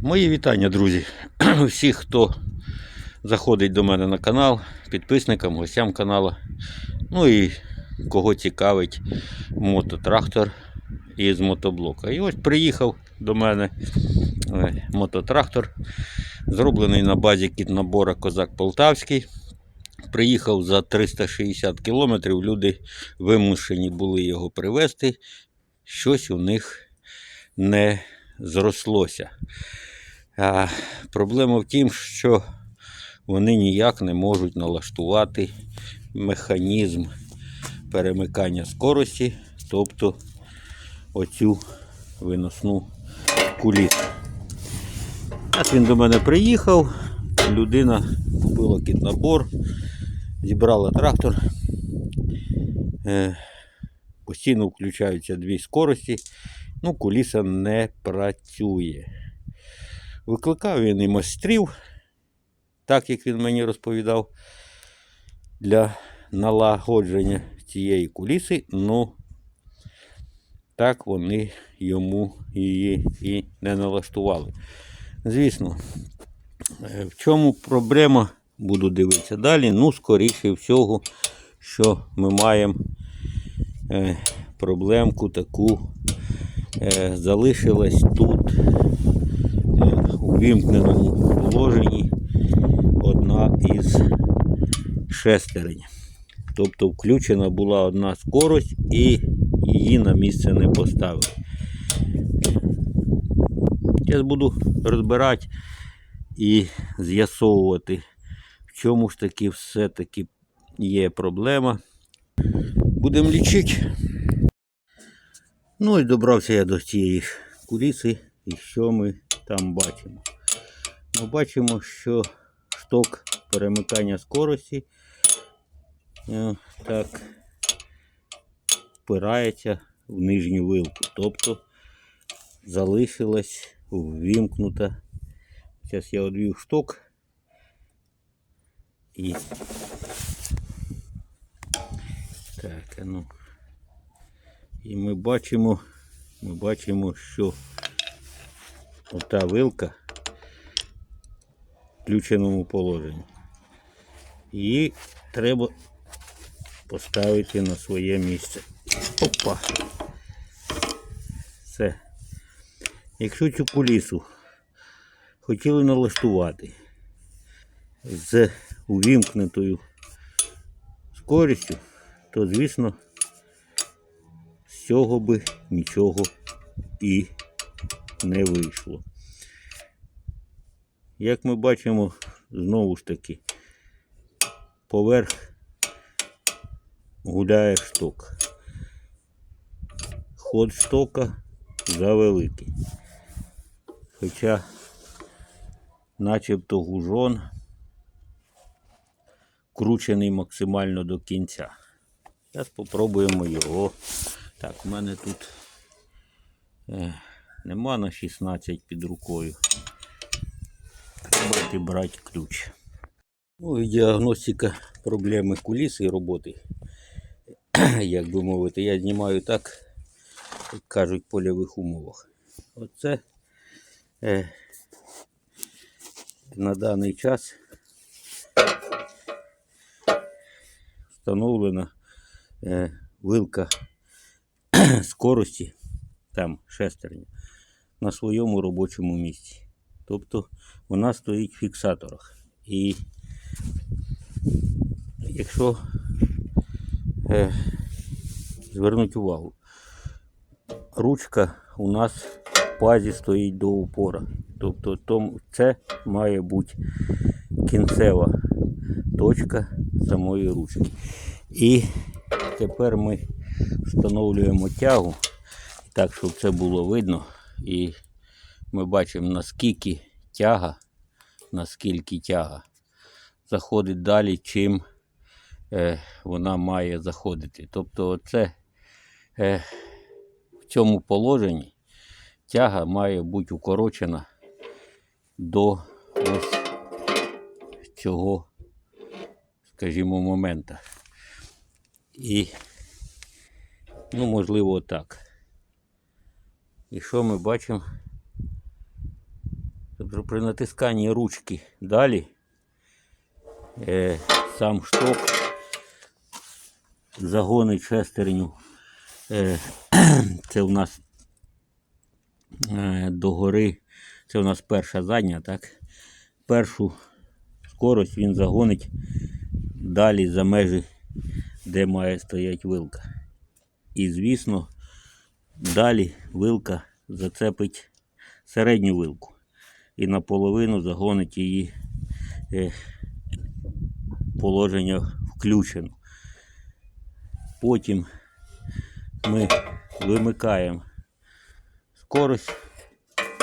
Мої вітання, друзі. Всіх, хто заходить до мене на канал, підписникам, гостям каналу. Ну і кого цікавить мототрактор із мотоблока. І ось приїхав до мене е, мототрактор, зроблений на базі кіт-набора Козак Полтавський. Приїхав за 360 кілометрів. Люди вимушені були його привезти. Щось у них не зрослося. А проблема в тім, що вони ніяк не можуть налаштувати механізм перемикання скорості, тобто оцю виносну кулісу. От він до мене приїхав, людина купила кіт-набор, зібрала трактор. Е, Постійно включаються дві скорості, ну, куліса не працює. Викликав він і майстрів, так як він мені розповідав, для налагодження цієї куліси, ну так вони йому її і не налаштували. Звісно, е, в чому проблема, буду дивитися далі. Ну, скоріше всього, що ми маємо е, проблемку таку залишилась тут е, у вімкненому положенні одна із шестерень. Тобто включена була одна скорость і її на місце не поставили. Зараз буду розбирати і з'ясовувати, в чому ж таки все-таки є проблема. Будемо лічити. Ну і добрався я до цієї куліси. І що ми там бачимо? Ми бачимо, що шток перемикання скорості е, так впирається в нижню вилку. Тобто залишилась ввімкнута. Зараз я одвів шток і так, а ну. І ми бачимо, ми бачимо, що ота вилка в включеному положенні. Її треба поставити на своє місце. Опа. Все. Якщо цю кулісу хотіли налаштувати з увімкнутою скорістю, то звісно з цього би нічого і не вийшло. Як ми бачимо, знову ж таки, поверх гуляє шток. Ход штока завеликий. Хоча начебто гужон кручений максимально до кінця. Зараз спробуємо його. Так, у мене тут е, нема на 16 під рукою. Треба брати ключ. Ну і діагностика проблеми куліси і роботи. Як би мовити, я знімаю так, як кажуть, в польових умовах. Оце е, на даний час встановлена е, вилка скорості, там шестерня, на своєму робочому місці. Тобто вона стоїть в фіксаторах. І якщо е, звернути увагу, ручка у нас в пазі стоїть до упора. Тобто том, це має бути кінцева точка самої ручки. І тепер ми встановлюємо тягу так, щоб це було видно. І ми бачимо наскільки тяга, наскільки тяга заходить далі, чим е, вона має заходити. Тобто це е, в цьому положенні тяга має бути укорочена до ось цього, скажімо, момента. І, ну, можливо, так. І що ми бачимо? Тобто при натисканні ручки далі е, сам шток загонить шестерню. Е, це у нас е, догори, це у нас перша задня, так? Першу скорость він загонить далі за межі, де має стояти вилка. І, звісно, далі вилка зацепить середню вилку і наполовину загонить її е, положення включено. Потім ми вимикаємо скорость,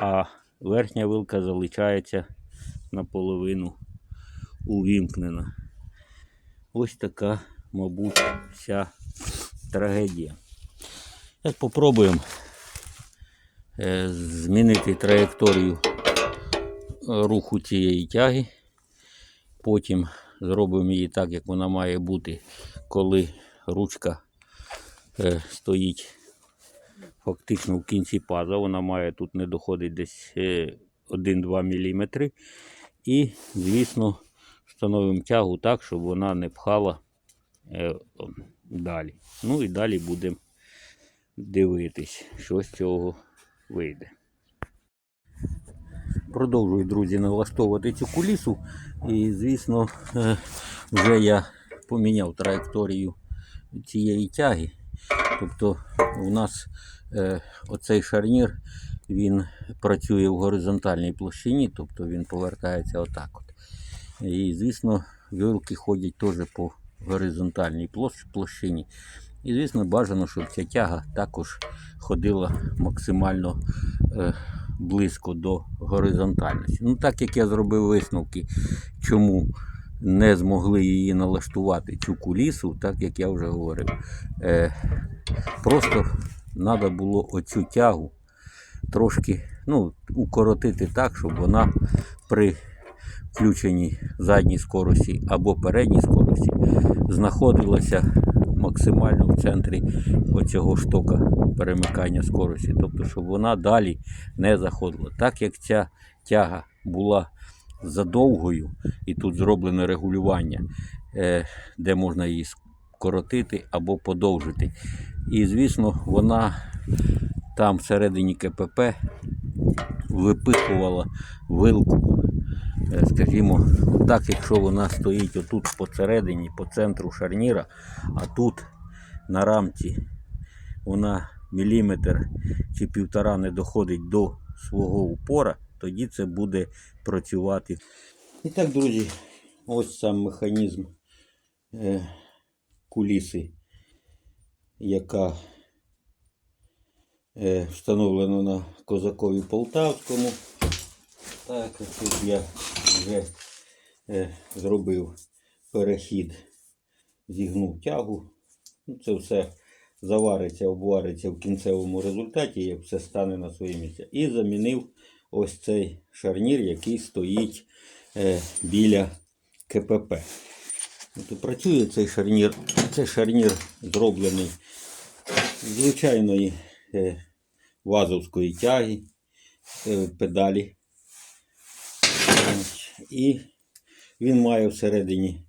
а верхня вилка залишається наполовину увімкнена. Ось така, мабуть, вся трагедія. Зараз спробуємо е, змінити траєкторію е, руху цієї тяги. Потім зробимо її так, як вона має бути, коли ручка е, стоїть фактично в кінці паза. Вона має тут не доходить десь е, 1-2 мм. І, звісно, встановимо тягу так, щоб вона не пхала далі. Ну і далі будемо дивитись, що з цього вийде. Продовжую, друзі, налаштовувати цю кулісу. І, звісно, е, вже я поміняв траєкторію цієї тяги. Тобто у нас е, оцей шарнір він працює в горизонтальній площині, тобто він повертається отак. От. І, вилки ходять теж по горизонтальній площині. І, звісно, бажано, щоб ця тяга також ходила максимально е, близько до горизонтальності. Ну, так як я зробив висновки, чому не змогли її налаштувати, цю кулісу, так як я вже говорив. Е, просто треба було оцю тягу трошки ну, укоротити так, щоб вона при включеній задній скорості або передній скорості знаходилася максимально в центрі оцього штока перемикання скорості. Тобто, щоб вона далі не заходила. Так як ця тяга була задовгою, і тут зроблене регулювання, е, де можна її скоротити або подовжити. І, звісно, вона там всередині КПП випихувала вилку. Е, Скажімо, так, якщо вона стоїть отут посередині, по центру шарніра, а тут на рамці вона міліметр чи півтора не доходить до свого упора, тоді це буде працювати. І так, друзі, ось сам механізм е, куліси, яка е, встановлена на Козакові Полтавському. Так, тут я вже е, зробив перехід, зігнув тягу. Ну, це все завариться, обвариться в кінцевому результаті, як все стане на своє місце. І замінив ось цей шарнір, який стоїть е, біля КПП. От, працює цей шарнір. Цей шарнір зроблений з звичайної е, вазовської тяги, е, педалі. І він має всередині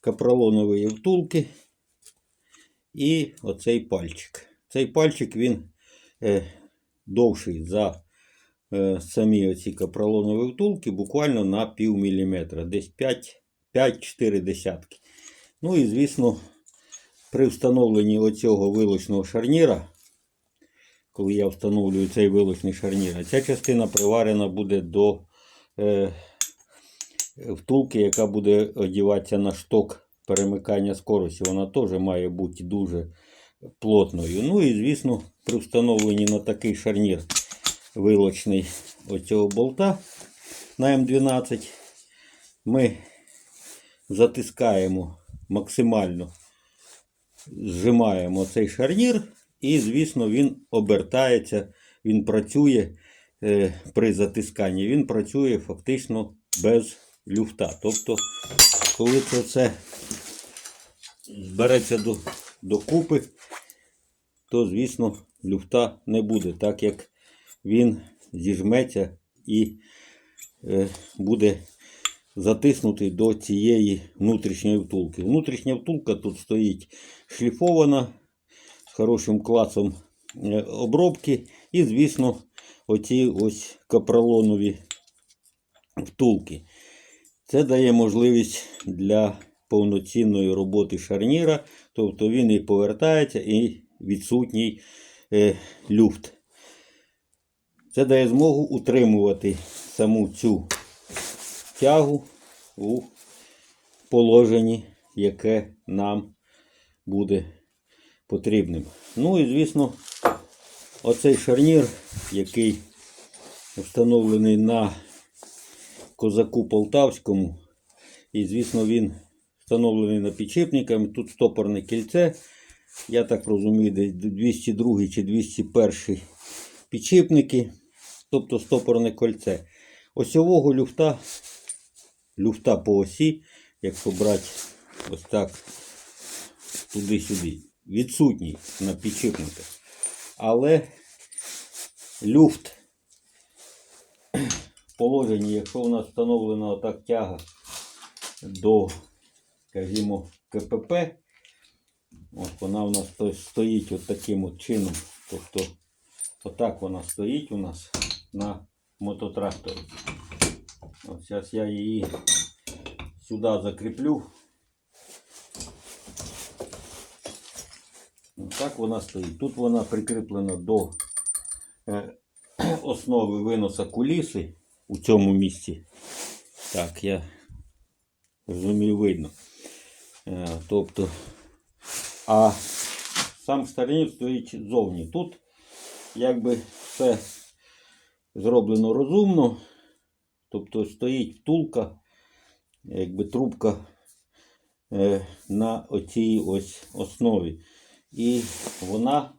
капролонові втулки і оцей пальчик. Цей пальчик він е, довший за е, самі оці капролонові втулки буквально на пів міліметра, десь 5-4 десятки. Ну і звісно, при встановленні оцього вилочного шарніра, коли я встановлюю цей вилочний шарнір, ця частина приварена буде до е, втулки, яка буде одіватися на шток перемикання скорості. Вона теж має бути дуже плотною. Ну і, звісно, при встановленні на такий шарнір вилочний оцього болта на М12 ми затискаємо максимально, зжимаємо цей шарнір, і, звісно, він обертається, він працює е, при затисканні, він працює фактично без люфта. Тобто, коли це все збереться до, докупи, то, звісно, люфта не буде, так як він зіжметься і е, буде затиснутий до цієї внутрішньої втулки. Внутрішня втулка тут стоїть шліфована з хорошим класом е, обробки. І, звісно, оці ось капролонові втулки. Це дає можливість для повноцінної роботи шарніра, тобто він і повертається, і відсутній е, люфт. Це дає змогу утримувати саму цю тягу у положенні, яке нам буде потрібним. Ну і звісно, оцей шарнір, який встановлений на козаку полтавському, і звісно, він встановлений на підшипниками. Тут стопорне кільце. Я так розумію, десь 202 чи 201 підшипники, тобто стопорне кольце. Осьового люфта, люфта по осі, якщо брати ось так туди-сюди, відсутній на підшипниках. Але люфт положенні, якщо у нас встановлена отак тяга до, скажімо, КПП, от вона у нас стоїть от таким от чином. Тобто, отак вона стоїть у нас на мототракторі. От зараз я її сюди закріплю. Так вона стоїть. Тут вона прикріплена до е, основи виноса куліси у цьому місці. Так, я розумію, видно. Е, тобто, а сам старинів стоїть зовні. Тут якби все зроблено розумно. Тобто стоїть втулка, якби трубка е, на оцій ось основі. І вона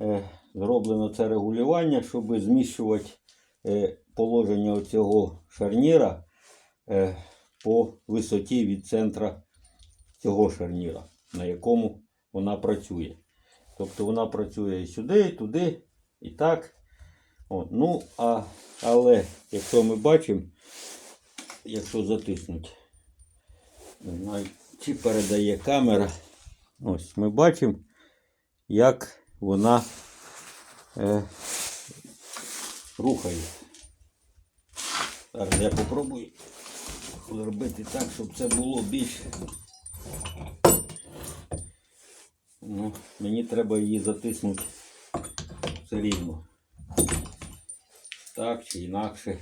е, зроблено це регулювання, щоб зміщувати положення оцього шарніра е, по висоті від центра цього шарніра, на якому вона працює. Тобто вона працює і сюди, і туди, і так. От, ну, а, але якщо ми бачимо, якщо затиснуть, не знаю, чи передає камера, ось ми бачимо, як вона е, рухає. Зараз я попробую зробити так, щоб це було більше. Ну, мені треба її затиснути все рівно. Так чи інакше.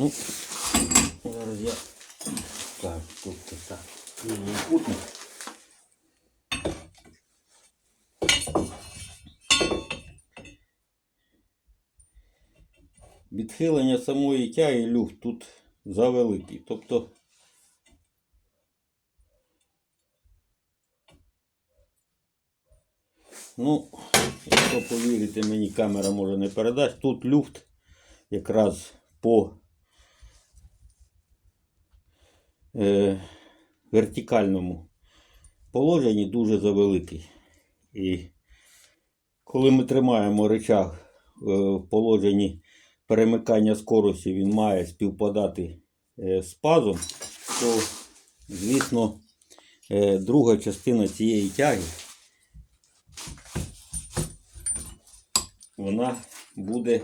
Ну, зараз я так, тут так. Прямокутник. Відхилення самої тяги люфт тут завеликий. Тобто Ну, якщо повірите мені, камера може не передасть. Тут люфт якраз по е, вертикальному положенні дуже завеликий. І коли ми тримаємо рычаг е, в положенні перемикання скорості, він має співпадати е, з пазом, то, звісно, друга частина цієї тяги вона буде.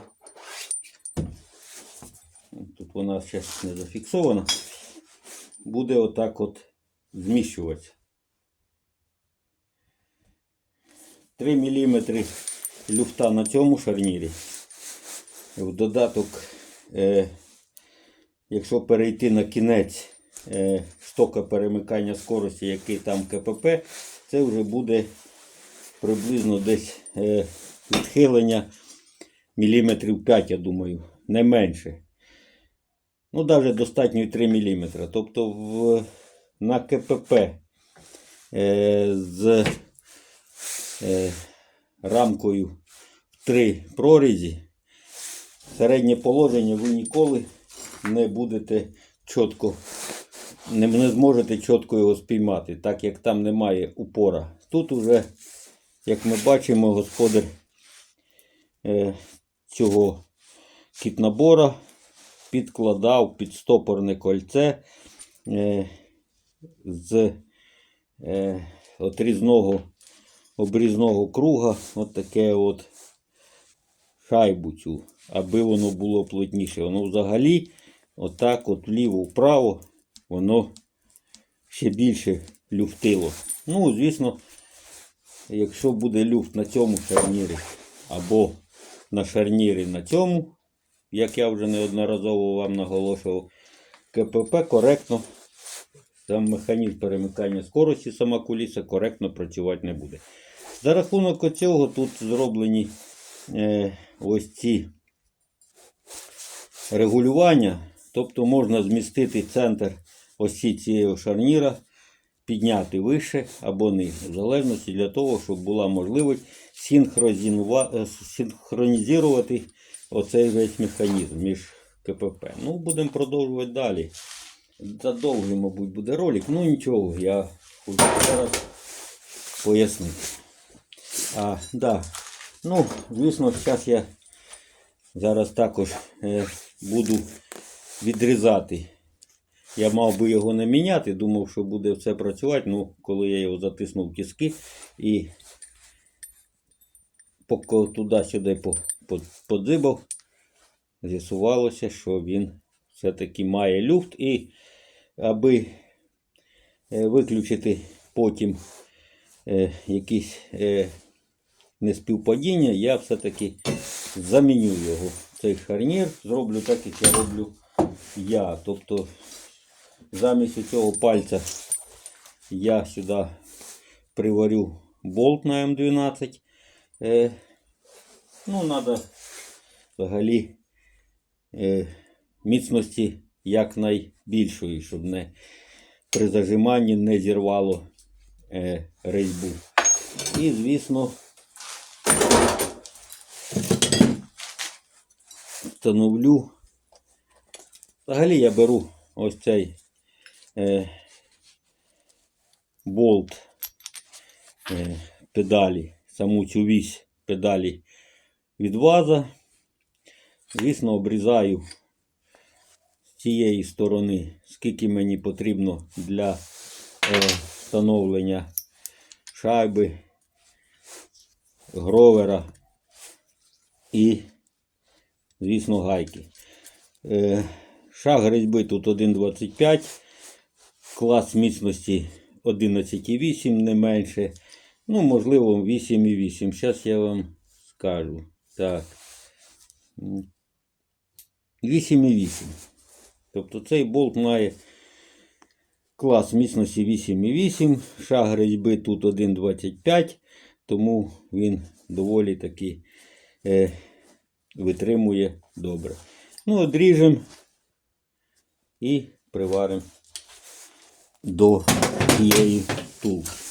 Тут вона ще не зафіксована. Буде отак от зміщуватися. 3 мм люфта на цьому шарнірі. В додаток, е, якщо перейти на кінець е, штока перемикання скорості, який там КПП, це вже буде приблизно десь е, відхилення міліметрів 5, я думаю, не менше. Ну, навіть достатньо і 3 мм. Тобто в, на КПП е, з е, рамкою в 3 прорізі середнє положення ви ніколи не будете чітко, не, не зможете чітко його спіймати, так як там немає упора. Тут уже, як ми бачимо, господар е, цього кітнабора підкладав під стопорне кольце е, з е, отрізного обрізного круга от таке от шайбу цю, аби воно було плотніше. Воно взагалі отак от вліво-вправо воно ще більше люфтило. Ну, звісно, якщо буде люфт на цьому шарнірі або на шарнірі на цьому, як я вже неодноразово вам наголошував, КПП коректно, сам механізм перемикання скорості, сама куліса коректно працювати не буде. За рахунок цього тут зроблені е, ось ці регулювання, тобто можна змістити центр ось ці- цієї шарніра, підняти вище або нижче, в залежності для того, щоб була можливість е, синхронізувати оцей весь механізм між КПП. Ну, будемо продовжувати далі. Задовгий, мабуть, буде ролик. Ну нічого, я хочу зараз пояснити. А, да. Ну, звісно, зараз я зараз також е, буду відрізати. Я мав би його не міняти, думав, що буде все працювати. Ну, коли я його затиснув в тиски і туди-сюди по- по- подзибав, з'ясувалося, що він все-таки має люфт. І аби е, виключити потім е, якісь е, неспівпадіння, я все-таки заміню його. Цей шарнір зроблю так, як я роблю я. Тобто замість цього пальця я сюди приварю болт на М12. Ну, треба взагалі е, міцності якнайбільшої, щоб не при зажиманні не зірвало е, різьбу. І, звісно, встановлю. Взагалі я беру ось цей е, болт е, педалі, саму цю вісь педалі від ваза. Звісно, обрізаю з цієї сторони, скільки мені потрібно для е, встановлення шайби, гровера і, звісно, гайки. Е, шаг різьби тут 1,25, клас міцності 11,8 не менше. Ну, можливо, 8,8. Зараз я вам скажу. Так. 8,8. Тобто цей болт має клас міцності 8,8, шаг різьби тут 1,25, тому він доволі таки е, витримує добре. Ну, одріжемо і приваримо до цієї втулки.